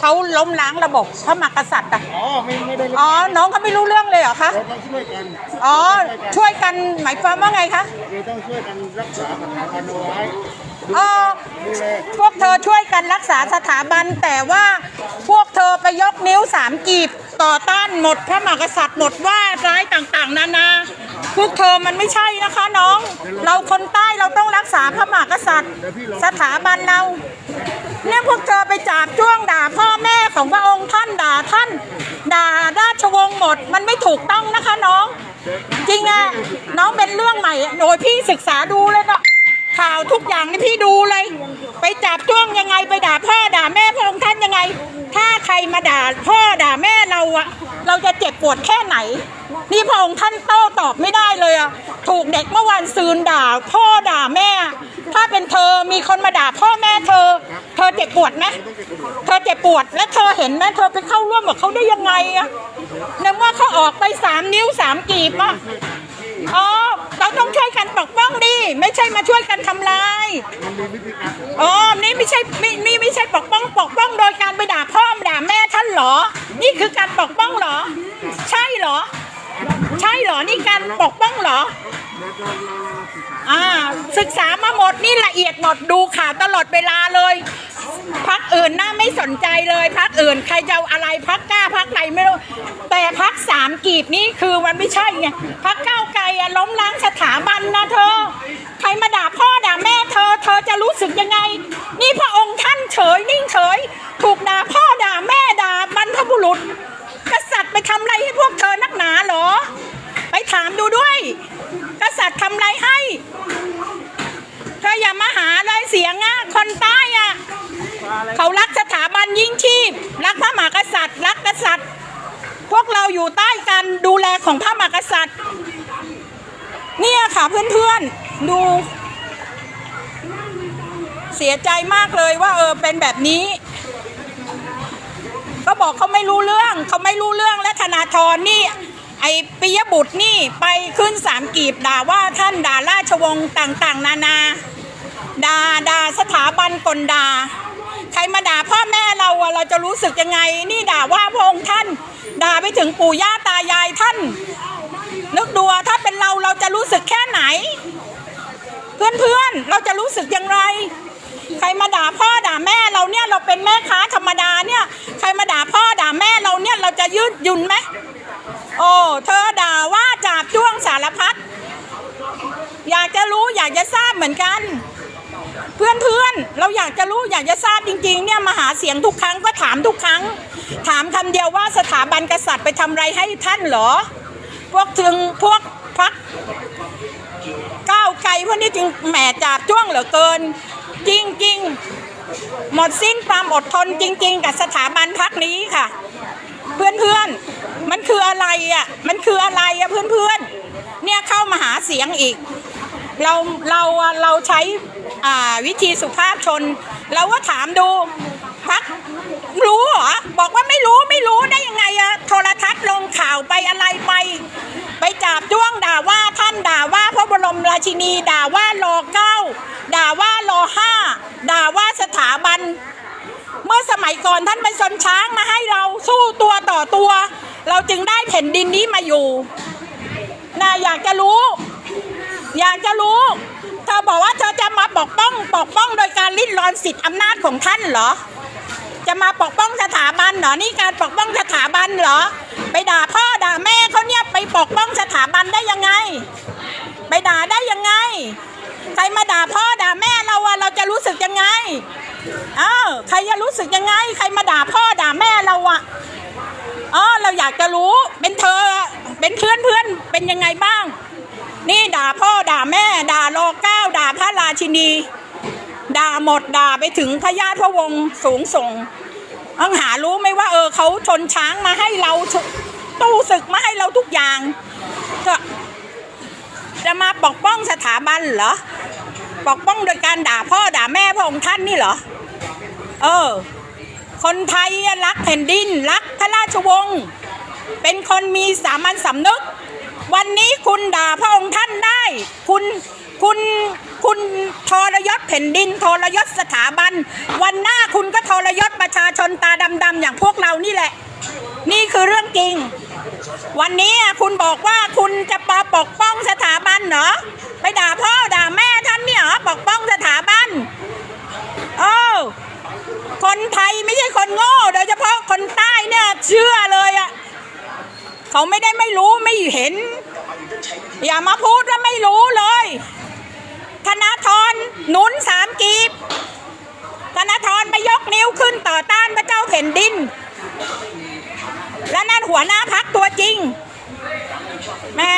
เขาล้มล้างระบบพระมหากษัตริย์อะอ๋อไม่ไม่ได้อ๋อ น้องเขาไม่รู้เรื่องเลยเหรอคะ เราต้องช่วยกันอ๋อ ช่วยกันหมายความว่าไงคะ เราต้องช่วยกันรักษาสถาบันเอาไว้อ๋อดูแลพวกเธอช่วยกันรักษาสถาบันแต่ว่าพวกเธอไปยกนิ้วสามกีบต่อต้านหมดพระมหากษัตริย์หมดว่าร้ายต่างๆ นานา พวกเธอมันไม่ใช่นะคะน้อง เราคนใต้เราต้องรักษาพระมหากษัตริย์ สถาบันเรา เเนี่ยพวกเธอไปจาบจ้วงด่าพ่อแม่ของพระองค์ท่านด่าท่าน ด่าราชวงศ์หมด มันไม่ถูกต้องนะคะน้อง จริงอะน้องเป็นเรื่องใหม่โดยพี่ศึกษาดูเลยเนาะ ข่าวทุกอย่างนี่พี่ดูเลย ไปจับจ้วงยังไงไปด่าพ่อด่าแม่พระองค์ท่านยังไง ถ้าใครมาด่าพ่อด่าแม่เราอะเราจะเจ็บปวดแค่ไหน นี่พระองค์ท่านโต้ตอบไม่ได้เลยอะถูกเด็กเมื่อวานซืนด่า พ่อด่าแม่ ถ้าเป็นเธอมีคนมาด่าพ่อแม่เธอ เธอเจ็บปวดไหมเธอเจ็บปวดและเธอเห็นไหมเธอไปเข้าร่วมกับเขาได้ยังไงอะในเมื่อเขาออกไปสามนิ้วสามกีบอะ อ๋อเราต้องช่วยกันปกป้องดิ ไม่ใช่มาช่วยกันทำลายอ๋อนี่ไม่ใช่ไม่นี่ไม่ใช่ปกป้อง ปกป้องโดยการไปด่าพ่อด่าแม่ท่านเหรอ นี่คือการปกป้องเหรอ ใช่เหรอ ใช่เหรอ นี่การปกป้องเหรอ อ่าศึกษามาหมดนี่ละเอียดหมดดูข่าวตลอดเวลาเลยพักอื่นน่าไม่สนใจเลยพักอื่น ใครจะเอาอะไรพักกล้าพักไหนไม่รู้แต่พักสามกีบนี่คือมันไม่ใช่ไงพักเก้าไกลอะล้มล้างสถาบันนะเธอ ใครมาด่าพ่อด่าแม่เธอ เธอจะรู้สึกยังไง นี่พระองค์ท่านเฉยนิ่งเฉย ถูกด่าพ่อด่าแม่ด่าบรรพบุรุษ กษัตริย์ไปทำอะไรให้พวกเธอนักหนาเหรอ ไปถามดูด้วย กษัตริย์ทำอะไรให้ เธออย่ามาหาเลยเสียงอะคนใต้อะเขารักสถาบันยิ่งชีพ รักพระมหากษัตริย์ รักกษัตริย์ พวกเราอยู่ใต้ การดูแลของพระมหากษัตริย์ เนี่ยค่ะเพื่อนๆ ดู เสียใจมากเลยว่าเออเป็นแบบนี้ ก็บอกเขาไม่รู้เรื่องเขาไม่รู้เรื่องและธนาธรนี่ ไอปิยบุตรนี่ไปขึ้นสามกีบด่าว่าท่านด่าราชวงศ์ต่างๆ นานาด่าด่าสถาบันกลด่าใครมาด่าพ่อแม่เราอะเราจะรู้สึกยังไง นี่ด่าว่าพระองค์ท่าน ด่าไปถึงปู่ย่าตายายท่าน นึกดูถ้าเป็นเราเราจะรู้สึกแค่ไหน เพื่อนๆเราจะรู้สึกอย่างไร ใครมาด่าพ่อด่าแม่เราเนี่ยเราเป็นแม่ค้าธรรมดาเนี่ย ใครมาด่าพ่อด่าแม่เราเนี่ยเราจะยืดหยุ่นไหมโอ้เธอด่าว่าจาบจ้วงสารพัดอยากจะรู้อยากจะทราบเหมือนกัน เพื่อนๆเราอยากจะรู้อยากจะทราบจริง ๆ เนี่ยมาหาเสียงทุกครั้งก็ถามทุกครั้ง ถามคำเดียวว่าสถาบันกษัตริย์ไปทำอะไรให้ท่านเหรอ พวกถึงพวกพักก้าวไกลพวกนี้จึงแหมจับจ้วงเหลือเกิน จริงจริงหมดสิ้นความอดทนจริง ๆ กับสถาบันพักนี้ค่ะ เพื่อนเพื่อนๆมันคืออะไรอะมันคืออะไรอะเพื่อนเพื่อนๆเนี่ยเข้ามาหาเสียงอีก เราเราเราใช้วิธีสุภาพชน เราก็ถามดูพักรู้เหรอบอกว่าไม่รู้ไม่รู้ได้ยังไงอะโทรทัศน์ลงข่าวไปอะไรไป ไปจับจ้วงด่าว่าท่านด่าว่าพระบรมราชินี ด่าว่ารอเก้าด่าว่ารอห้าด่าว่าสถาบัน เมื่อสมัยก่อนท่านเป็นชนช้างมาให้เราสู้ตัวต่อตัว เราจึงได้แผ่นดินนี้มาอยู่นะอยากจะรู้ อยากจะรู้ เธอบอกว่าเธอจะมาปกป้องปกป้องโดยการลิ้นรอนสิทธิอำนาจของท่านเหรอ จะมาปกป้องสถาบันเหรอ นี่การปกป้องสถาบันเหรอ ไปด่าพ่อด่าแม่เขาเนี่ยไปปกป้องสถาบันได้ยังไง ไปด่าได้ยังไง ใครมาด่าพ่อด่าแม่เราอะเราจะรู้สึกยังไง เออใครจะรู้สึกยังไง ใครมาด่าพ่อด่าแม่เราอะอ๋อเราอยากจะรู้เป็นเธอเป็นเพื่อนเพื่อนเป็นยังไงบ้าง นี่ด่าพ่อด่าแม่ ด่ารอเก้าด่าพระราชินี ด่าหมดด่าไปถึงพระญาติพระวงศ์สูงส่งอังหารู้ไหมว่า เออเขาชนช้างมาให้เราตู้ศึกมาให้เราทุกอย่างก็จะมาปกป้องสถาบันเหรอปกป้องโดยการด่าพ่อด่าแม่พระองค์ท่านนี่เหรอ เออ คนไทยรักแผ่นดินรักพระราชวงศ์เป็นคนมีสามัญสำนึก วันนี้คุณด่าพระองค์ท่านได้ คุณคุณคุณทรยศแผ่นดินทรยศสถาบัน วันหน้าคุณก็ทรยศประชาชนตาดำๆอย่างพวกเรานี่แหละ นี่คือเรื่องจริง วันนี้คุณบอกว่าคุณจะปปกป้องสถาบันเหรอไปด่าพ่อด่าแม่ท่านเนี่ยเหรอปกป้องสถาบันเออคนไทยไม่ใช่คนโง่ โดยเฉพาะคนใต้เนี่ยเชื่อเลยอะ เขาไม่ได้ไม่รู้ไม่เห็น อย่ามาพูดว่าไม่รู้เลย ธนาธรหนุนสามกีบ ธนาธรไม่ยกนิ้วขึ้นต่อต้านพระเจ้าแผ่นดิน และนั่นหัวหน้าพักตัวจริง แม่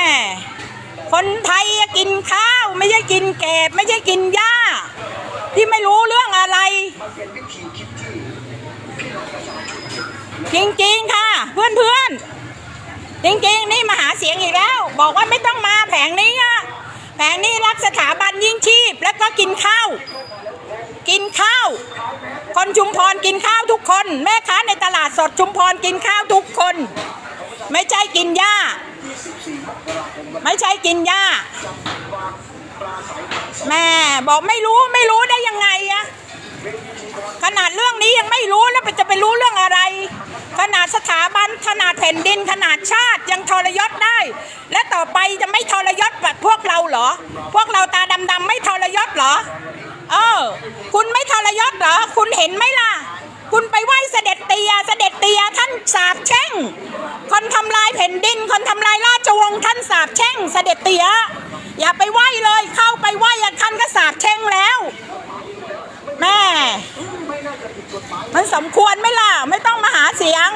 คนไทยกินข้าว ไม่ใช่กินแกบ ไม่ใช่กินหญ้า ที่ไม่รู้เรื่องอะไรจริงๆค่ะ เพื่อนๆ จริงๆ นี่มาหาเสียงอีกแล้ว บอกว่าไม่ต้องมาแผงนี้อะแผงนี้รักสถาบันยิ่งชีพแล้วก็กินข้าว กินข้าว คนชุมพรกินข้าวทุกคน แม่ค้าในตลาดสดชุมพรกินข้าวทุกคน ไม่ใช่กินหญ้า ไม่ใช่กินหญ้า แม่บอกไม่รู้ไม่รู้ได้ยังไงอะขนาดเรื่องนี้ยังไม่รู้แล้วจะไปรู้เรื่องอะไร ขนาดสถาบันขนาดแผ่นดินขนาดชาติยังทรยศได้ และต่อไปจะไม่ทรยศแบบพวกเราเหรอ พวกเราตาดำๆไม่ทรยศเหรอ เออ คุณไม่ทรยศเหรอ คุณเห็นไหมล่ะ คุณไปไหว้เสด็จเตียเสด็จเตียท่านสาบแช่ง คนทำลายแผ่นดิน คนทำลายราชวงศ์ท่านสาบแช่ง เสด็จเตียอย่าไปไหว้เลยเข้าไปไหว้ท่านก็สาบแช่งแล้ว แม่ มันสมควรไหมล่ะ ไม่ต้องมาหาเสียง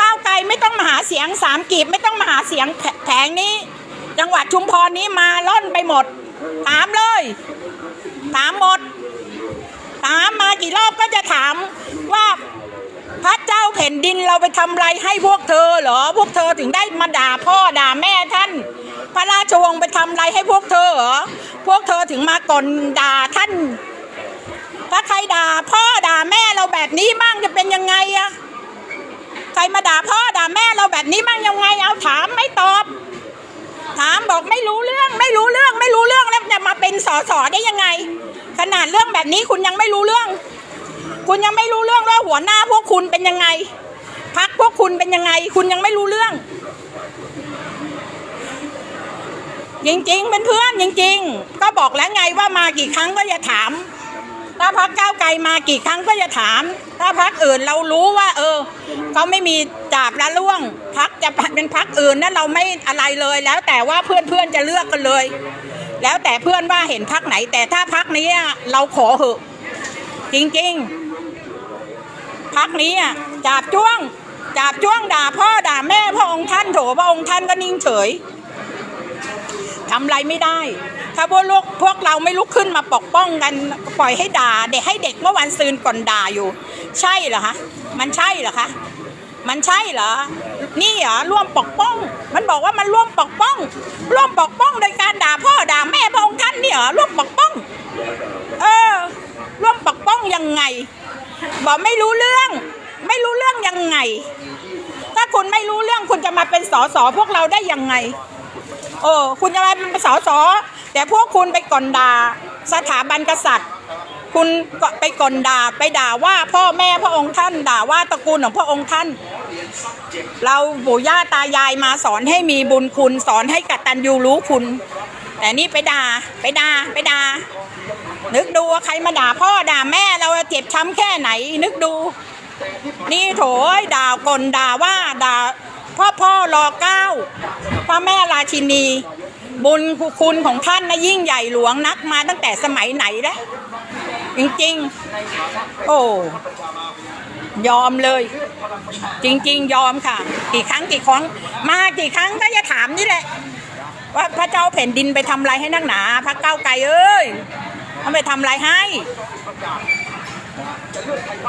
ก้าวไกลไม่ต้องมาหาเสียงสามกีบไม่ต้องมาหาเสียงแผแผงนี้ จังหวัดชุมพรนี้มาล่อนไปหมด ถามเลยถามหมด ถามมากี่รอบก็จะถามว่าพระเจ้าแผ่นดินเราไปทำไรให้พวกเธอเหรอ พวกเธอถึงได้มาด่าพ่อด่าแม่ท่าน พระราชวงศ์ไปทำไรให้พวกเธอเหรอ พวกเธอถึงมากลด่าท่าน ถ้าใครด่าพ่อด่าแม่เราแบบนี้มั่งจะเป็นยังไงอะใครมาด่าพ่อด่าแม่เราแบบนี้มั่งยังไง เอาถามไม่ตอบ ถามบอกไม่รู้เรื่องไม่รู้เรื่องไม่รู้เรื่องแล้วจะมาเป็นสอสอได้ยังไง ขนาดเรื่องแบบนี้คุณยังไม่รู้เรื่อง คุณยังไม่รู้เรื่องว่าหัวหน้าพวกคุณเป็นยังไงพักพวกคุณเป็นยังไง คุณยังไม่รู้เรื่องจริงๆเป็นเพื่อนจริงๆ ก็บอกแล้วไงว่ามากี่ครั้งก็อย่าถาม ถ้าพักก้าวไกลมากี่ครั้งก็อย่าถาม ถ้าพักอื่นเรารู้ว่า เออเขาไม่มีจาบละล่วงพักจะเป็นพักอื่นนั้นเราไม่อะไรเลย แล้วแต่ว่าเพื่อนๆจะเลือกกันเลย แล้วแต่เพื่อนว่าเห็นพักไหน แต่ถ้าพักนี้เราขอเหอะ จริงๆพักนี้จาบจ้วงจาบจ้วงด่าพ่อด่าแม่พระองค์ท่านโถพระองค์ท่านก็นิ่งเฉยทำอะไรไม่ได้ ถ้าพวกลูกพวกเราไม่ลุกขึ้นมาปกป้องกันปล่อยให้ด่าเด็กให้เด็กเมื่อวันซืนก่อนด่าอยู่ ใช่เหรอคะมันใช่เหรอคะมันใช่เหรอ นี่เหรอร่วมปกป้อง มันบอกว่ามันร่วมปกป้อง ร่วมปกป้องโดยการด่าพ่อด่าแม่พระองค์ท่านนี่เหรอร่วมปกป้อง เออ ร่วมปกป้องยังไง บอกไม่รู้เรื่อง ไม่รู้เรื่องยังไง ถ้าคุณไม่รู้เรื่องคุณจะมาเป็นสอสอพวกเราได้ยังไง เออ คุณจะมาเป็นสอสอ แต่พวกคุณไปก่อนด่าสถาบันกษัตริย์ คุณก็ไปก่อนด่าไปด่าว่าพ่อแม่พระองค์ท่าน ด่าว่าตระกูลของพระองค์ท่าน เราปู่ย่าตายายมาสอนให้มีบุญคุณ สอนให้กตัญญูรู้คุณ แต่นี่ไปด่าไปด่าไปด่านึกดูว่าใครมาด่าพ่อด่าแม่เราเจ็บช้ำแค่ไหน นึกดู นี่โถยด่ากลด่าว่าด่าพ่อพ่อรอเก้าพระแม่ราชินี บุญคุณของท่านนะยิ่งใหญ่หลวงนักมาตั้งแต่สมัยไหนแล้วจริงๆ โอ้ยอมเลย จริง ๆ ยอมค่ะ กี่ครั้งกี่ครั้ง มากี่ครั้งก็จะถามนี่แหละ ว่าพระเจ้าแผ่นดินไปทำอะไรให้นักหนา พระเก้าไกลเอ้ยมันไปทำอะไรให้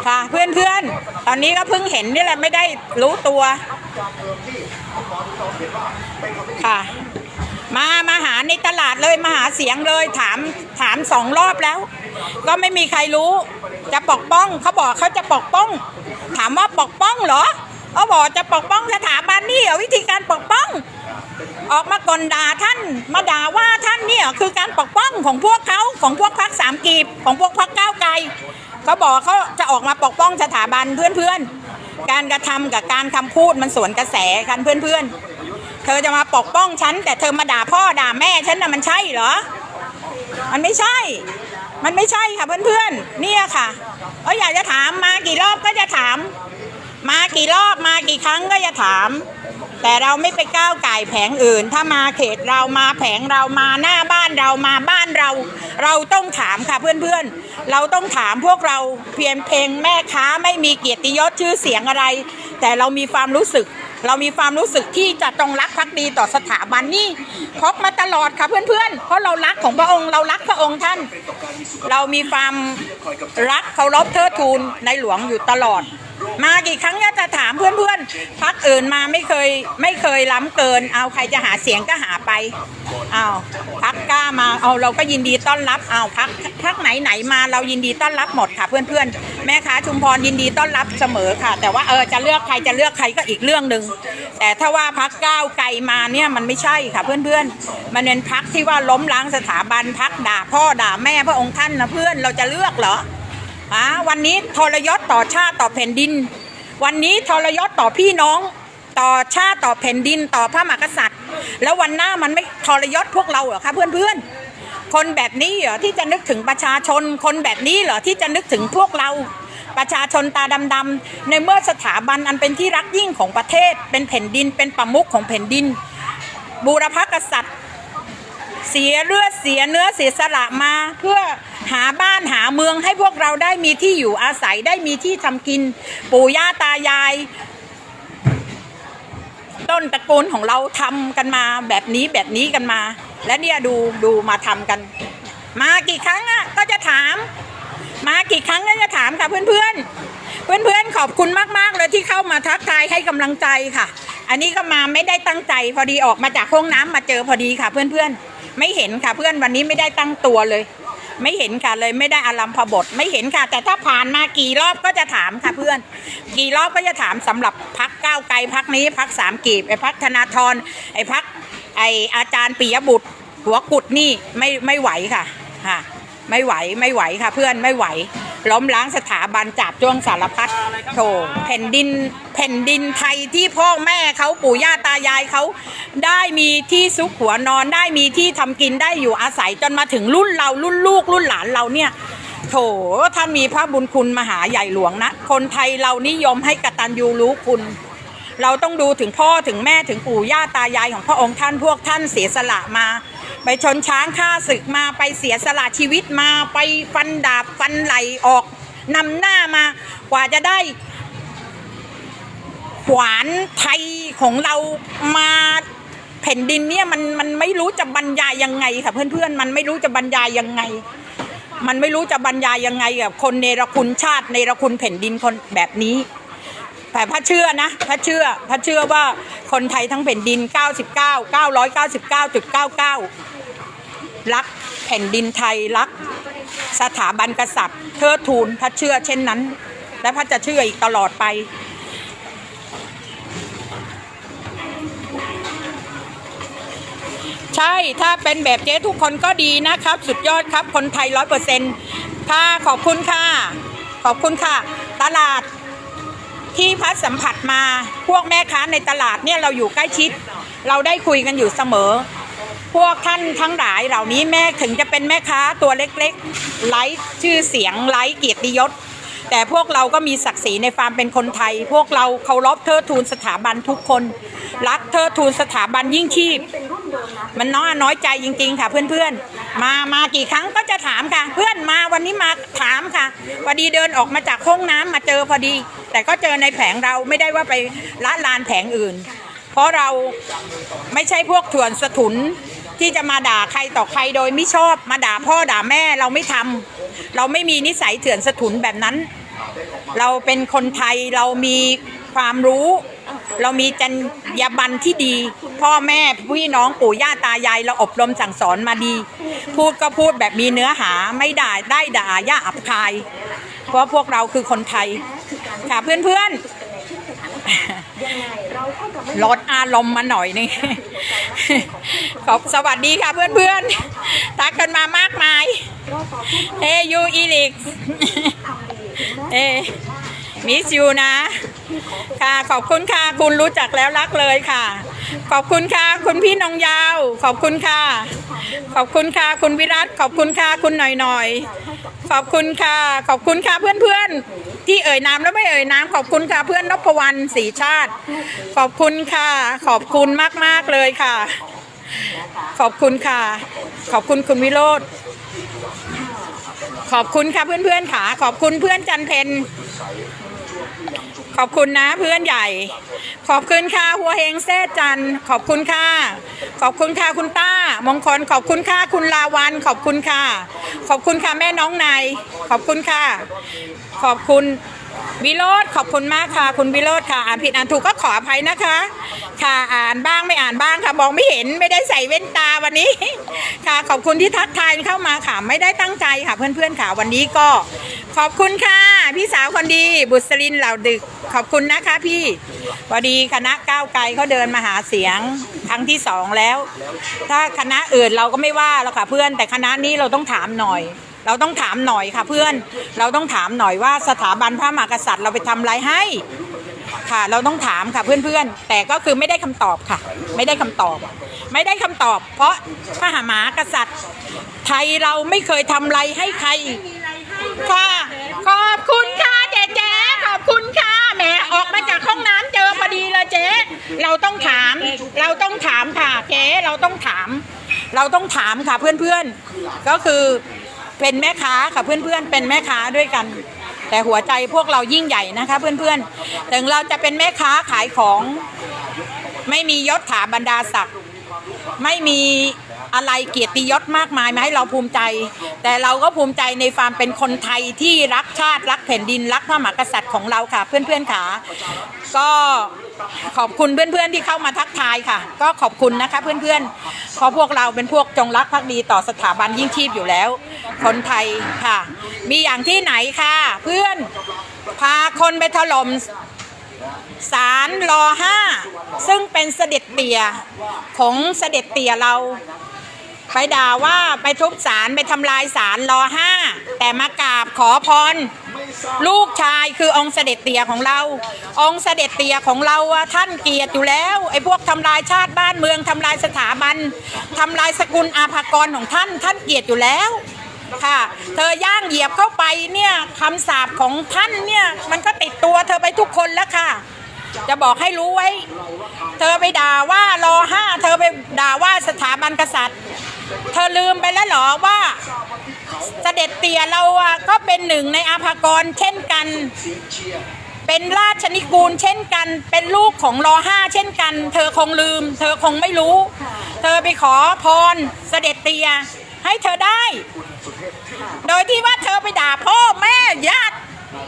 ค่ะเพื่อนๆตอนนี้ก็เพิ่งเห็นนี่แหละไม่ได้รู้ตัว ค่ะ มามาหาในตลาดเลยมาหาเสียงเลยถามถามสองรอบแล้ว ก็ไม่มีใครรู้ จะปกป้องเขาบอกเขาจะปกป้อง ถามว่าปกป้องเหรอเขาบอกจะปกป้องสถาบันนี่เหรอวิธีการปกป้อง ออกมากลด่าท่านมาด่าว่าท่านเนี่ยคือการปกป้องของพวกเขาของพวกพักสามกีบของพวกพักก้าวไกลเขาบอกเขาจะออกมาปกป้องสถาบันเพื่อนๆการกระทำกับการคำพูดมันสวนกระแสกันเพื่อนๆ เธอจะมาปกป้องฉัน แต่เธอมาด่าพ่อด่าแม่ฉันน่ะมันใช่เหรอ มันไม่ใช่ มันไม่ใช่ค่ะเพื่อนๆเนี่ยค่ะเอออยากจะถามมากี่รอบก็จะถาม มากี่รอบมากี่ครั้งก็จะถาม แต่เราไม่ไปก้าวไก่แผงอื่น ถ้ามาเขตเรามาแผงเรามาหน้าบ้านเรามาบ้านเรา เราต้องถามค่ะเพื่อนๆ เราต้องถามพวกเราเพียงเพลงแม่ค้าไม่มีเกียรติยศชื่อเสียงอะไร แต่เรามีความรู้สึก เรามีความรู้สึกที่จะจงรักภักดีต่อสถาบันนี่พกมาตลอดค่ะเพื่อนๆ เพราะเรารักของพระองค์เรารักพระองค์ท่าน เรามีความรักเคารพเทิดทูนในหลวงอยู่ตลอด มากี่ครั้งก็จะถามเพื่อนๆพักอื่นมาไม่เคยไม่เคยล้ำเกิน เอาใครจะหาเสียงก็หาไปเอาพักกล้ามาเอาเราก็ยินดีต้อนรับเอาพักพักไหนไหนๆมาเรายินดีต้อนรับหมดค่ะ เพื่อนๆ แม่ค้าชุมพรยินดีต้อนรับเสมอค่ะ แต่ว่าเออจะเลือกใครจะเลือกใครก็อีกเรื่องหนึ่งแต่ถ้าว่าพักก้าวไกลมาเนี่ยมันไม่ใช่ค่ะเพื่อนๆ มันเป็นพักที่ว่าล้มล้างสถาบันพักด่าพ่อด่าแม่พระองค์ท่านนะเพื่อนเราจะเลือกเหรอ อ่าวันนี้ทรยศต่อชาติต่อแผ่นดิน วันนี้ทรยศต่อพี่น้อง ต่อชาติต่อแผ่นดินต่อพระมหากษัตริย์ แล้ววันหน้ามันไม่ทรยศพวกเราเหรอคะเพื่อนๆ คนแบบนี้เหรอที่จะนึกถึงประชาชน คนแบบนี้เหรอที่จะนึกถึงพวกเราประชาชนตาดำๆในเมื่อสถาบันอันเป็นที่รักยิ่งของประเทศ เป็นแผ่นดินเป็นประมุขของแผ่นดิน บูรพกษัตริย์ เสียเลือดเสียเนื้อเสียสละมา เพื่อหาบ้านหาเมืองให้พวกเราได้มีที่อยู่อาศัยได้มีที่ทำกิน ปู่ย่าตายาย ต้นตระกูลของเราทำกันมาแบบนี้แบบนี้กันมา และเนี่ยดูดูมาทำกัน มากี่ครั้งอะก็จะถาม มากี่ครั้งก็จะถามค่ะเพื่อนๆ เพื่อนๆขอบคุณมากๆเลยที่เข้ามาทักทายให้กำลังใจค่ะ อันนี้ก็มาไม่ได้ตั้งใจพอดีออกมาจากห้องน้ำมาเจอพอดีค่ะ เพื่อนๆ ไม่เห็นค่ะเพื่อนวันนี้ไม่ได้ตั้งตัวเลย ไม่เห็นค่ะเลยไม่ได้อารัมพบทไม่เห็นค่ะ แต่ถ้าผ่านมากี่รอบก็จะถามค่ะเพื่อน กี่รอบก็จะถามสำหรับพักก้าวไกลพักนี้พักสามกีบไอ้พักธนาธรไอ้พักไอ้อาจารย์ปิยบุตร หัวกุดนี่ไม่ไม่ไหวค่ะค่ะ ไม่ไหวไม่ไหวค่ะเพื่อนไม่ไหว ล้มล้างสถาบันจับจ้วงสารพัดโถแผ่นดินแผ่นดินไทยที่พ่อแม่เขาปู่ย่าตายายเขาได้มีที่ซุกหัวนอนได้มีที่ทำกินได้อยู่อาศัยจนมาถึงรุ่นเรารุ่นลูกรุ่นหลานเราเนี่ยโถท่านมีพระบุญคุณมหาใหญ่หลวงนะ คนไทยเรานิยมให้กตัญญูรู้คุณ เราต้องดูถึงพ่อถึงแม่ถึงปู่ย่าตายายของพระองค์ท่านพวกท่านเสียสละมา ไปชนช้างฆ่าศึกมาไปเสียสละชีวิตมาไปฟันดาบฟันไหลออกนำหน้ามากว่าจะได้ขวานไทยของเรามาแผ่นดินเนี่ยมันมันไม่รู้จะบรรยายยังไงค่ะเพื่อนๆมันไม่รู้จะบรรยายยังไง มันไม่รู้จะบรรยายยังไงกับคนเนรคุณชาติเนรคุณแผ่นดินคนแบบนี้ แต่พระเชื่อนะพระเชื่อพระเชื่อว่าคนไทยทั้งแผ่นดิน 99 999.99 รักแผ่นดินไทยรักสถาบันกษัตริย์เทิดทูนพระเชื่อเช่นนั้น และพระจะเชื่ออีกตลอดไปใช่ถ้าเป็นแบบเจ๊ทุกคนก็ดีนะครับ สุดยอดครับ คนไทยร้อยเปอร์เซ็นต์ค่ะ ขอบคุณค่ะ ขอบคุณค่ะ ตลาด ที่พัดสัมผัสมาพวกแม่ค้าในตลาดเนี่ยเราอยู่ใกล้ชิด เราได้คุยกันอยู่เสมอ พวกท่านทั้งหลายเหล่านี้แม่ถึงจะเป็นแม่ค้าตัวเล็กๆไร้ชื่อเสียงไร้เกียรติยศ แต่พวกเราก็มีศักดิ์ศรีในความเป็นคนไทย พวกเราเคารพเทิดทูนสถาบันทุกคน รักเทิดทูนสถาบันยิ่งชีพ มันน้อยน้อยใจจริง ๆ ค่ะเพื่อนๆ มามากี่ครั้งก็จะถามค่ะ เพื่อนมาวันนี้มาถามค่ะพอดีเดินออกมาจากห้องน้ำมาเจอพอดี แต่ก็เจอในแผงเราไม่ได้ว่าไปละลานแผงอื่น เพราะเราไม่ใช่พวกถ่วนสถุนที่จะมาด่าใครต่อใครโดยไม่ชอบมาด่าพ่อด่าแม่เราไม่ทำเราไม่มีนิสัยเถื่อนสถุนแบบนั้น เราเป็นคนไทยเรามีความรู้ เรามีจรรยาบรรณที่ดี พ่อแม่พี่น้องปู่ย่าตายายเราอบรมสั่งสอนมาดี พูดก็พูดแบบมีเนื้อหาไม่ด่าได้ด่าย่าอับคาย เพราะพวกเราคือคนไทย ค่ะเพื่อนๆลดอารมณ์มาหน่อยนึงขอบสวัสดีค่ะเพื่อนๆทักกันมามากมายเฮ้ยูอีลิก เอ้ มิสยูนะ ค่ะขอบคุณค่ะคุณรู้จักแล้วรักเลยค่ะ ขอบคุณค่ะคุณพี่นงยาว ขอบคุณค่ะ ขอบคุณค่ะคุณวิรัตขอบคุณค่ะคุณหน่อยหน่อยขอบคุณค่ะ ขอบคุณค่ะเพื่อนๆ ที่เอ่ยนามแล้วไม่เอ่ยนามขอบคุณค่ะเพื่อนนพวรรณศรีชาติ ขอบคุณค่ะ ขอบคุณมากๆเลยค่ะ ขอบคุณค่ะ ขอบคุณคุณวิโรธขอบคุณค่ะเพื่อนๆค่ะ ขอบคุณเพื่อนจันเพน ขอบคุณนะเพื่อนใหญ่ ขอบคุณค่ะหัวเฮงแซ่จัน ขอบคุณค่ะ ขอบคุณค่ะคุณต้ามงคล ขอบคุณค่ะคุณลาวัน ขอบคุณค่ะ ขอบคุณค่ะแม่น้องนาย ขอบคุณค่ะ ขอบคุณ วิโรธขอบคุณมากค่ะ คุณวิโรธค่ะ อ่านผิดอ่านถูกก็ขออภัยนะคะ ค่ะอ่านบ้างไม่อ่านบ้างค่ะมองไม่เห็นไม่ได้ใส่แว่นตาวันนี้ ค่ะขอบคุณที่ทักทายเข้ามาค่ะ ไม่ได้ตั้งใจค่ะเพื่อนๆค่ะวันนี้ก็ ขอบคุณค่ะ พี่สาวคนดี บุษรินเหล่าดึก ขอบคุณนะคะ พี่พอดีคณะก้าวไกลเขาเดินมาหาเสียงครั้งที่สองแล้ว ถ้าคณะอื่นเราก็ไม่ว่าแล้วค่ะเพื่อนแต่คณะนี้เราต้องถามหน่อย เราต้องถามหน่อยค่ะเพื่อน เราต้องถามหน่อยว่าสถาบันพระมหากษัตริย์เราไปทำอะไรให้ ค่ะ เราต้องถามค่ะเพื่อนๆ แต่ก็คือไม่ได้คำตอบค่ะ ไม่ได้คำตอบ ไม่ได้คำตอบ เพราะพระมหากษัตริย์ ไทยเราไม่เคยทำอะไรให้ใคร ค่ะ ขอบคุณค่ะเจ๊เจ๊ขอบคุณค่ะแหมออกมาจากห้องน้ำเจอพอดีเลยเจ๊เราต้องถาม เราต้องถามค่ะเจ๊เราต้องถาม เราต้องถามค่ะเพื่อนๆ ก็คือ เป็นแม่ค้าค่ะเพื่อนๆ เป็นแม่ค้าด้วยกัน แต่หัวใจพวกเรายิ่งใหญ่นะคะ เพื่อนๆ ถึงเราจะเป็นแม่ค้าขายของ ไม่มียศถาบรรดาศักดิ์ ไม่มีอะไรเกียรติยศมากมายมาให้เราภูมิใจ แต่เราก็ภูมิใจในความเป็นคนไทยที่รักชาติ รักแผ่นดิน รักพระมหากษัตริย์ของเราค่ะ เพื่อนๆค่ะก็ขอบคุณเพื่อนๆที่เข้ามาทักทายค่ะ ก็ขอบคุณนะคะเพื่อนๆเพราะพวกเราเป็นพวกจงรักภักดีต่อสถาบันยิ่งชีพอยู่แล้ว คนไทยค่ะ มีอย่างที่ไหนค่ะ เพื่อนพาคนไปถล่ม ศาลรอห้าซึ่งเป็นเสด็จเตี่ยของเสด็จเตี่ยเรา ไปด่าว่าไปทุบศาลไปทำลายศาลรอห้าแต่มากราบขอพร ลูกชายคือองค์เสด็จเตี่ยของเรา องค์เสด็จเตี่ยของเราท่านเกลียรติอยู่แล้วไอ้พวกทำลายชาติบ้านเมืองทำลายสถาบันทำลายสกุลอาภากรของท่านท่านเกลียรติอยู่แล้วค่ะ เธอย่างเหยียบเข้าไปเนี่ยคำสาปของท่านเนี่ยมันก็ติดตัวเธอไปทุกคนแล้ว จะบอกให้รู้ไว้ เธอไปด่าว่ารอห้าเธอไปด่าว่าสถาบันกษัตริย์ เธอลืมไปแล้วเหรอว่าเสด็จเตี่ยเราอะก็เป็นหนึ่งในอาภากรเช่นกัน เป็นราชนิกูลเช่นกัน เป็นลูกของรอห้าเช่นกัน เธอคงลืม เธอคงไม่รู้ เธอไปขอพรเสด็จเตียให้เธอได้ โดยที่ว่าเธอไปด่าพ่อแม่ญาติ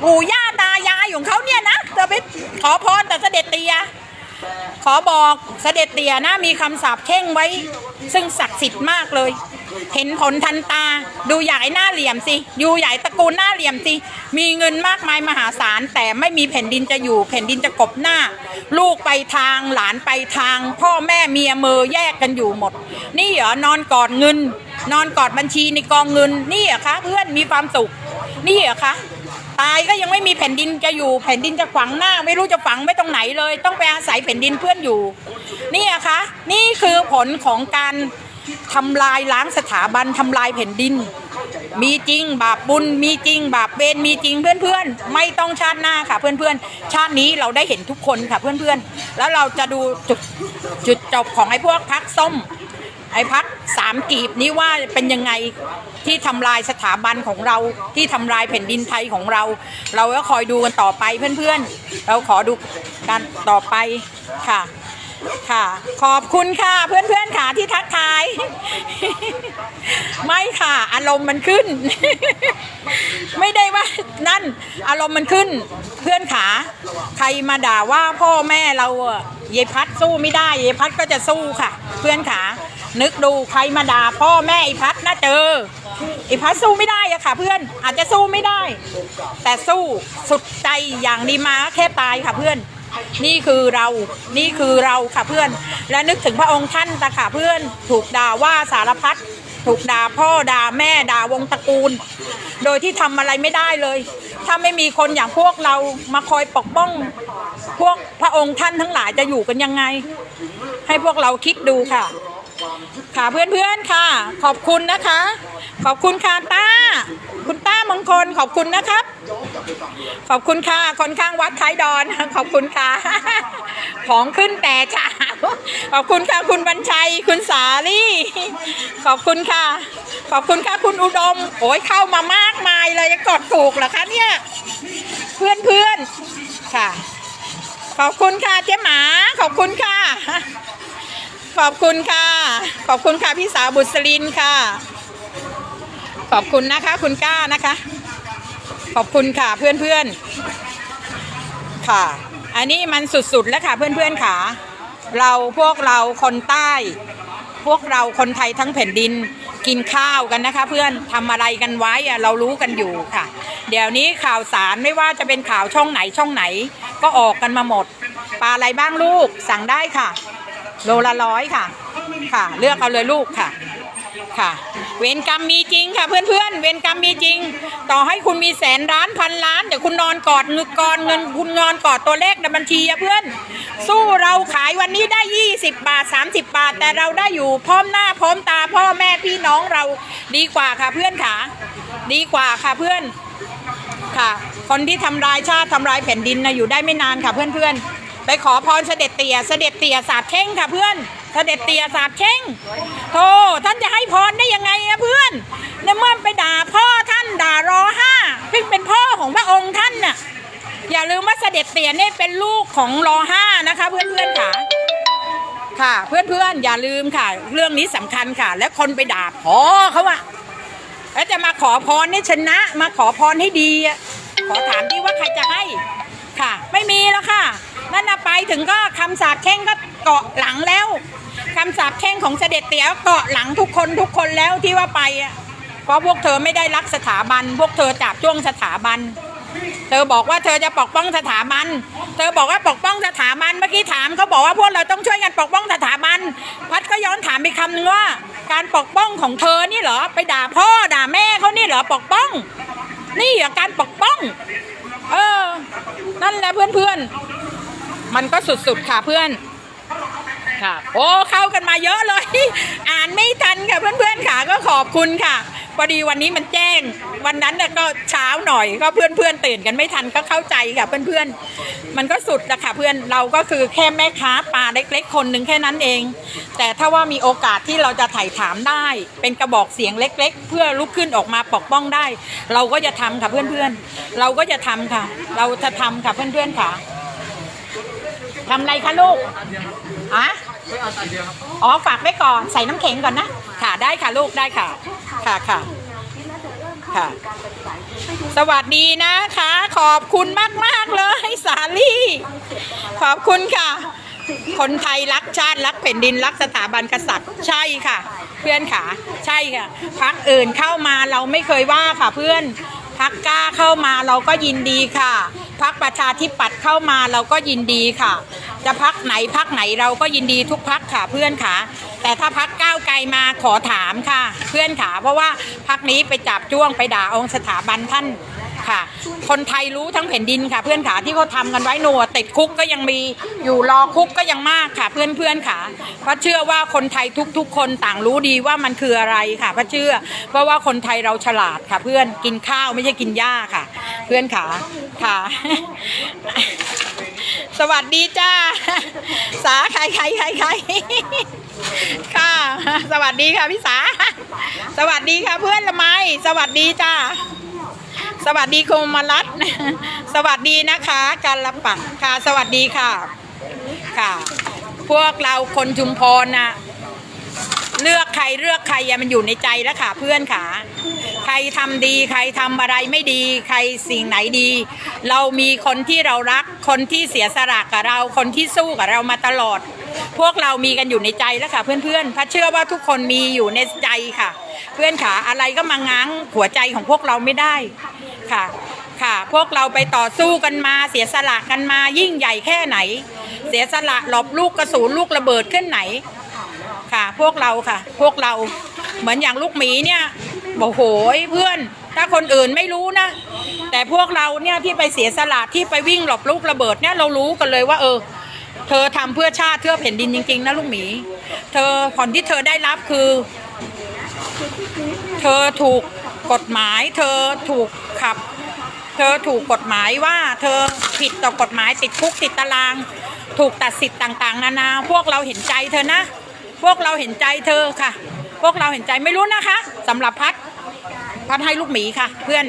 ปู่ย่าตายายของเขาเนี่ยนะเธอไปขอพรแต่เสด็จเตีย ขอบอกเสด็จเตียนะมีคำสาปเข่งไว้ ซึ่งศักดิ์สิทธิ์มากเลย เห็นผลทันตา ดูใหญ่หน้าเหลี่ยมสิอยู่ใหญ่ตระกูลหน้าเหลี่ยมสิมีเงินมากมายมหาศาล แต่ไม่มีแผ่นดินจะอยู่ แผ่นดินจะกบหน้า ลูกไปทางหลานไปทาง พ่อแม่เมียมือแยกกันอยู่หมด นี่เหรอนอนกอดเงิน นอนกอดบัญชีในกองเงินนี่เหรอคะเพื่อนมีความสุข นี่เหรอคะ ตายก็ยังไม่มีแผ่นดินจะอยู่ แผ่นดินจะฝังหน้า ไม่รู้จะฝังไว้ตรงไหนเลย ต้องไปอาศัยแผ่นดินเพื่อนอยู่ นี่อะคะนี่คือผลของการทำลายล้างสถาบันทำลายแผ่นดิน มีจริงบาปบุญมีจริง บาปเวรมีจริงเพื่อนๆ ไม่ต้องชาติหน้าค่ะเพื่อนๆ ชาตินี้เราได้เห็นทุกคนค่ะเพื่อนๆ แล้วเราจะดูจุดจุดจบของไอ้พวกพักส้ม ไอ้พักสามกีบนี้ว่าเป็นยังไงที่ทำลายสถาบันของเราที่ทำลายแผ่นดินไทยของเรา เราก็คอยดูกันต่อไปเพื่อนๆ เราขอดูกันต่อไปค่ะค่ะ ขอบคุณค่ะเพื่อนๆค่ะที่ทักทาย ไม่ค่ะ อารมณ์มันขึ้น ไม่ได้ว่านั่น อารมณ์มันขึ้น เพื่อนขาใครมาด่าว่าพ่อแม่เราอะเยพัดสู้ไม่ได้ เยพัดก็จะสู้ค่ะ เพื่อนขา นึกดูใครมาด่าพ่อแม่ไอพัดน่าเจอไอพัดสู้ไม่ได้อะค่ะ เพื่อนอาจจะสู้ไม่ได้ แต่สู้สุดใจอย่างดีมาแค่ตายค่ะเพื่อน นี่คือเรานี่คือเราค่ะเพื่อน และนึกถึงพระองค์ท่านตะค่ะเพื่อน ถูกด่าว่าสารพัดถูกด่าพ่อด่าแม่ด่าวงตระกูล โดยที่ทำอะไรไม่ได้เลย ถ้าไม่มีคนอย่างพวกเรามาคอยปกป้อง พวกพระองค์ท่านทั้งหลายจะอยู่กันยังไง ให้พวกเราคิดดูค่ะ ค่ะเพื่อนๆค่ะ ขอบคุณนะคะ ขอบคุณค่ะต้า คุณต้ามงคลขอบคุณนะครับ ขอบคุณค่ะคนข้างวัดท้ายดอนขอบคุณค่ะ ของขึ้นแต่เช้าขอบคุณค่ะคุณบัญชัย คุณสาลี่ ขอบคุณค่ะ ขอบคุณค่ะคุณอุดม โอ้ยเข้ามามากมายเลยจะกดถูกเหรอคะเนี่ยเพื่อนเพื่อนๆค่ะ ขอบคุณค่ะเจ๊หมา ขอบคุณค่ะ ขอบคุณค่ะ ขอบคุณค่ะพี่สาวบุษลินค่ะ ขอบคุณนะคะ คุณก้านะคะ ขอบคุณค่ะเพื่อนๆค่ะ อันนี้มันสุดๆแล้วค่ะเพื่อนๆค่ะ เราพวกเราคนใต้ พวกเราคนไทยทั้งแผ่นดินกินข้าวกันนะคะ เพื่อนทำอะไรกันไว้อะเรารู้กันอยู่ค่ะ เดี๋ยวนี้ข่าวสารไม่ว่าจะเป็นข่าวช่องไหนช่องไหน ก็ออกกันมาหมดปลาอะไรบ้างลูกสั่งได้ค่ะ โลละร้อยค่ะ ค่ะ เลือกเอาเลยลูกค่ะ ค่ะ เวรกรรมมีจริงค่ะเพื่อนๆ เวรกรรมมีจริง ต่อให้คุณมีแสนล้านพันล้านเดี๋ยวคุณนอนกอดเงินกอนเงินคุณนอนกอดตัวเลขในบัญชีอะเพื่อน สู้เราขายวันนี้ได้ 20 บาท 30 บาท แต่เราได้อยู่พร้อมหน้าพร้อมตาพ่อแม่พี่น้องเราดีกว่าค่ะเพื่อนค่ะ ดีกว่าค่ะเพื่อน ค่ะ คนที่ทำลายชาติทำลายแผ่นดินนะอยู่ได้ไม่นานค่ะเพื่อนๆ ไปขอพรเสด็จเตี่ยเสด็จเตี่ยสาบเข่งค่ะเพื่อนเสด็จเตี่ยสาบเข่งโธ่ท่านจะให้พรได้ยังไงอะเพื่อนในเมื่อไปด่าพ่อท่านด่ารอห้าซึ่งเป็นพ่อของพระองค์ท่านน่ะอย่าลืมว่าเสด็จเตี่ยเนี่ยเป็นลูกของรอห้านะคะ เพื่อนๆค่ะค่ะ เพื่อนๆอย่าลืมค่ะ เรื่องนี้สำคัญค่ะ แล้วคนไปด่าพ่อเขาอะแล้วจะมาขอพรให้ชนะ มาขอพรให้ดีอะขอถามดิว่าใครจะให้ค่ะ ไม่มีแล้วค่ะ นั่นนะไปถึงก็คำสาปแช่งก็เกาะหลังแล้วคำสาปแช่งของเสด็จเตี๋ยเกาะหลังทุกคนทุกคนแล้วที่ว่าไปอะเพราะพวกเธอไม่ได้รักสถาบัน พวกเธอจับจ้วงสถาบัน เธอบอกว่าเธอจะปกป้องสถาบัน เธอบอกว่าปกป้องสถาบันเมื่อกี้ถามเขาบอกว่าพวกเราต้องช่วยกันปกป้องสถาบัน พัดก็ย้อนถามอีกคำนึงว่า การปกป้องของเธอนี่เหรอไปด่าพ่อด่าแม่เขานี่เหรอปกป้อง นี่เหรอการปกป้อง เออ นั่นแหละเพื่อนๆ มันก็สุดๆค่ะเพื่อนค่ะ โอ้เข้ากันมาเยอะเลย อ่านไม่ทันค่ะเพื่อนๆค่ะก็ขอบคุณค่ะพอดีวันนี้มันแจ้ง วันนั้นน่ะก็เช้าหน่อยก็เพื่อนๆตื่นกันไม่ทันก็เข้าใจค่ะเพื่อนๆ มันก็สุดละค่ะเพื่อนเราก็คือแค่แม่ค้าปลาเล็กๆคนหนึ่งแค่นั้นเอง แต่ถ้าว่ามีโอกาสที่เราจะถ่ายถามได้ เป็นกระบอกเสียงเล็ก ๆ เพื่อลุกขึ้นออกมาปกป้องได้ เราก็จะทำค่ะเพื่อนๆ เราก็จะทำค่ะ เราจะทำค่ะเพื่อนๆค่ะ ทำอะไรคะลูกอะอ๋อฝากไว้ก่อนใส่น้ำแข็งก่อนนะ ค่ะได้ค่ะลูกได้ค่ะ ค่ะค่ะค่ะ สวัสดีนะคะ ขอบคุณมากมากเลยสาลี่ขอบคุณค่ะ คนไทยรักชาติรักแผ่นดินรักสถาบันกษัตริย์ใช่ค่ะ เพื่อนค่ะ ใช่ค่ะพักอื่นเข้ามาเราไม่เคยว่าค่ะเพื่อน พักกล้าเข้ามาเราก็ยินดีค่ะ พักประชาธิปัตย์เข้ามาเราก็ยินดีค่ะ จะพักไหนพักไหนเราก็ยินดีทุกพักค่ะเพื่อนค่ะ แต่ถ้าพักก้าวไกลมาขอถามค่ะ เพื่อนค่ะเพราะว่าพักนี้ไปจับจ้วงไปด่าองค์สถาบันท่าน ค่ะ คนไทยรู้ทั้งแผ่นดินค่ะ เพื่อนขาที่เขาทำกันไว้หนัวติดคุกก็ยังมีอยู่รอคุกก็ยังมากค่ะ เพื่อนเพื่อนๆค่ะเพระเชื่อว่าคนไทยทุก ๆ คนต่างรู้ดีว่ามันคืออะไรค่ะพระเชื่อเพราะว่าคนไทยเราฉลาดค่ะ เพื่อนกินข้าวไม่ใช่กินหญ้าค่ะ เพื่อนขาค่ะ สวัสดีจ้า สาใครใครใครใครค่ะ สวัสดีค่ะพี่สา สวัสดีค่ะเพื่อนละไม สวัสดีจ้า สวัสดีคุณมรัตน์สวัสดีนะคะการละปักค่ะ สวัสดีค่ะ ค่ะ พวกเราคนชุมพรนะเลือกใครเลือกใครมันอยู่ในใจแล้วค่ะ เพื่อนค่ะ ใครทำดีใครทำอะไรไม่ดี ใครสิ่งไหนดี เรามีคนที่เรารัก คนที่เสียสละกับเรา คนที่สู้กับเรามาตลอด พวกเรามีกันอยู่ในใจแล้วค่ะ เพื่อนๆพระเชื่อว่าทุกคนมีอยู่ในใจค่ะ เพื่อนขาอะไรก็มาง้างหัวใจของพวกเราไม่ได้ ค่ะ ค่ะพวกเราไปต่อสู้กันมาเสียสละกันมายิ่งใหญ่แค่ไหน เสียสละหลบลูกกระสุนลูกระเบิดขึ้นไหน ค่ะ พวกเราค่ะ พวกเราเหมือนอย่างลูกหมีเนี่ยบอกโหยเพื่อน ถ้าคนอื่นไม่รู้นะ แต่พวกเราเนี่ยที่ไปเสียสละที่ไปวิ่งหลบลูกระเบิดเนี่ยเรารู้กันเลยว่า เออ เธอทำเพื่อชาติเพื่อแผ่นดินจริงๆนะลูกหมี เธอผลที่เธอได้รับคือ เธอถูก กฎหมายเธอถูกขับ เธอถูกกฎหมายว่าเธอผิดต่อกฎหมายติดคุกติดตาราง ถูกตัดสิทธิ์ต่างๆ นานา พวกเราเห็นใจเธอนะ พวกเราเห็นใจเธอค่ะ พวกเราเห็นใจไม่รู้นะคะสำหรับพัดพัดให้ลูกหมีค่ะ เพื่อน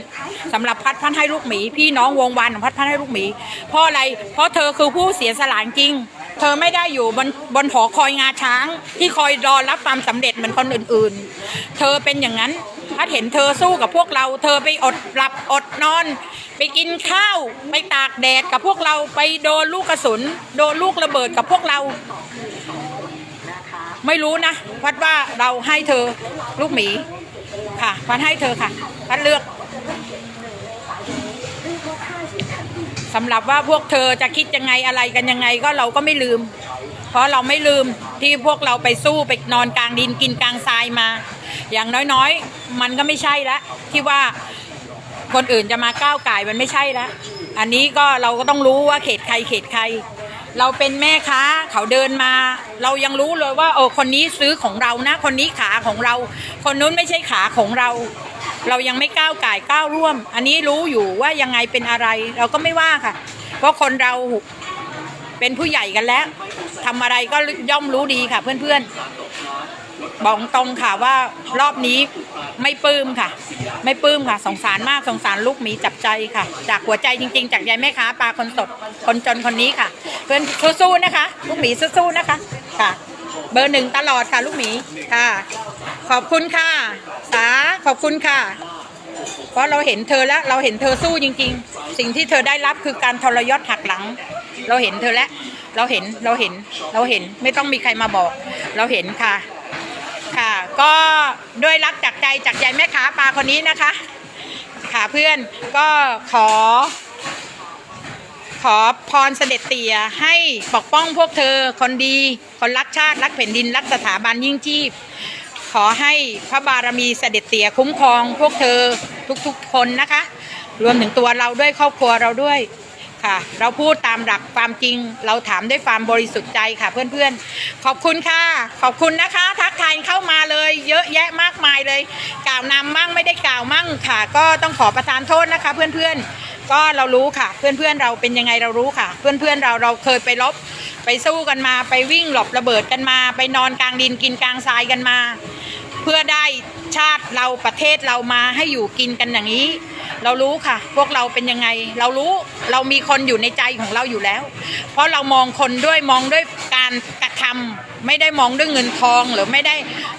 สำหรับพัดพัดให้ลูกหมี พี่น้องวงวานพัดพัดให้ลูกหมี เพราะอะไร เพราะเธอคือผู้เสียสละจริง เธอไม่ได้อยู่บนบนหอคอยงาช้าง ที่คอยรอรับความสำเร็จเหมือนคนอื่นๆ เธอเป็นอย่างนั้น พัดเห็นเธอสู้กับพวกเรา เธอไปอดหลับอดนอน ไปกินข้าว ไปตากแดดกับพวกเราไปโดนลูกกระสุน โดนลูกระเบิดกับพวกเรา ไม่รู้นะพัดว่าเราให้เธอลูกหมีค่ะพัดให้เธอค่ะพัดเลือกสำหรับว่าพวกเธอจะคิดยังไงอะไรกันยังไงก็เราก็ไม่ลืม เพราะเราไม่ลืมที่พวกเราไปสู้ไปนอนกลางดินกินกลางทรายมา อย่างน้อยๆ มันก็ไม่ใช่ละที่ว่าคนอื่นจะมาก้าวไก่มันไม่ใช่ละอันนี้ก็เราก็ต้องรู้ว่าเขตใครเขตใคร เราเป็นแม่ค้าเขาเดินมา เรายังรู้เลยว่าโอ้คนนี้ซื้อของเรานะ คนนี้ขาของเรา คนนู้นไม่ใช่ขาของเรา เรายังไม่ก้าวไก่ก้าวร่วม อันนี้รู้อยู่ว่ายังไงเป็นอะไร เราก็ไม่ว่าค่ะ เพราะคนเราเป็นผู้ใหญ่กันแล้วทำอะไรก็ย่อมรู้ดีค่ะเพื่อนๆ บอกตรงค่ะว่ารอบนี้ไม่ปลื้มค่ะ ไม่ปลื้มค่ะ สงสารมากสงสารลูกหมีจับใจค่ะ จากหัวใจจริง ๆ จากยายแม่ค้าปลาคนสดคนจนคนนี้ค่ะ เพื่อนสู้ๆนะคะ ลูกหมีสู้ๆนะคะค่ะ เบอร์หนึ่งตลอดค่ะ ลูกหมีค่ะ ขอบคุณค่ะ สาขอบคุณค่ะ เพราะเราเห็นเธอแล้วเราเห็นเธอสู้จริง ๆ สิ่งที่เธอได้รับคือการทรยศหักหลัง เราเห็นเธอแล้วเราเห็นเราเห็นเราเห็นไม่ต้องมีใครมาบอก เราเห็นค่ะ ค่ะ ก็ด้วยรักจากใจจากใจแม่ค้าปลาคนนี้นะคะ ค่ะเพื่อนก็ขอ ขอพรเสด็จเตี่ยให้ปกป้องพวกเธอคนดี คนรักชาติรักแผ่นดินรักสถาบันยิ่งชีพ ขอให้พระบารมีเสด็จเตี่ยคุ้มครองพวกเธอทุกๆคนนะคะ รวมถึงตัวเราด้วยครอบครัวเราด้วย ค่ะ เราพูดตามหลักความจริง เราถามด้วยความบริสุทธิ์ใจค่ะเพื่อนๆ ขอบคุณค่ะ ขอบคุณนะคะ ทักทายเข้ามาเลย เยอะแยะมากมายเลย กล่าวนำมั่งไม่ได้กล่าวมั่งค่ะ ก็ต้องขอประทานโทษนะคะ เพื่อนๆ ก็เรารู้ค่ะ เพื่อนๆเราเป็นยังไงเรารู้ค่ะ เพื่อนๆเราเราเคยไปลบไปสู้กันมา ไปวิ่งหลบระเบิดกันมา ไปนอนกลางดินกินกลางทรายกันมา เพื่อได้ชาติเราประเทศเรามาให้อยู่กินกันอย่างนี้ เรารู้ค่ะ พวกเราเป็นยังไง เรารู้เรามีคนอยู่ในใจของเราอยู่แล้ว เพราะเรามองคนด้วยมองด้วยการกระทำไม่ได้มองด้วยเงินทองหรือไม่ได้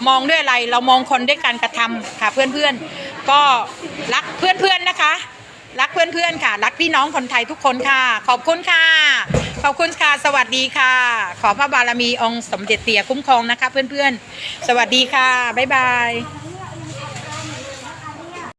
มองด้วยอะไร เรามองคนด้วยการกระทำค่ะเพื่อนๆ ก็รักเพื่อนๆนะคะ รักเพื่อนๆค่ะ รักพี่น้องคนไทยทุกคนค่ะ ขอบคุณค่ะ ขอบคุณค่ะ สวัสดีค่ะ ขอพระบารมีองค์สมเด็จเตี่ยคุ้มครองนะคะ เพื่อนๆ สวัสดีค่ะบ๊ายบาย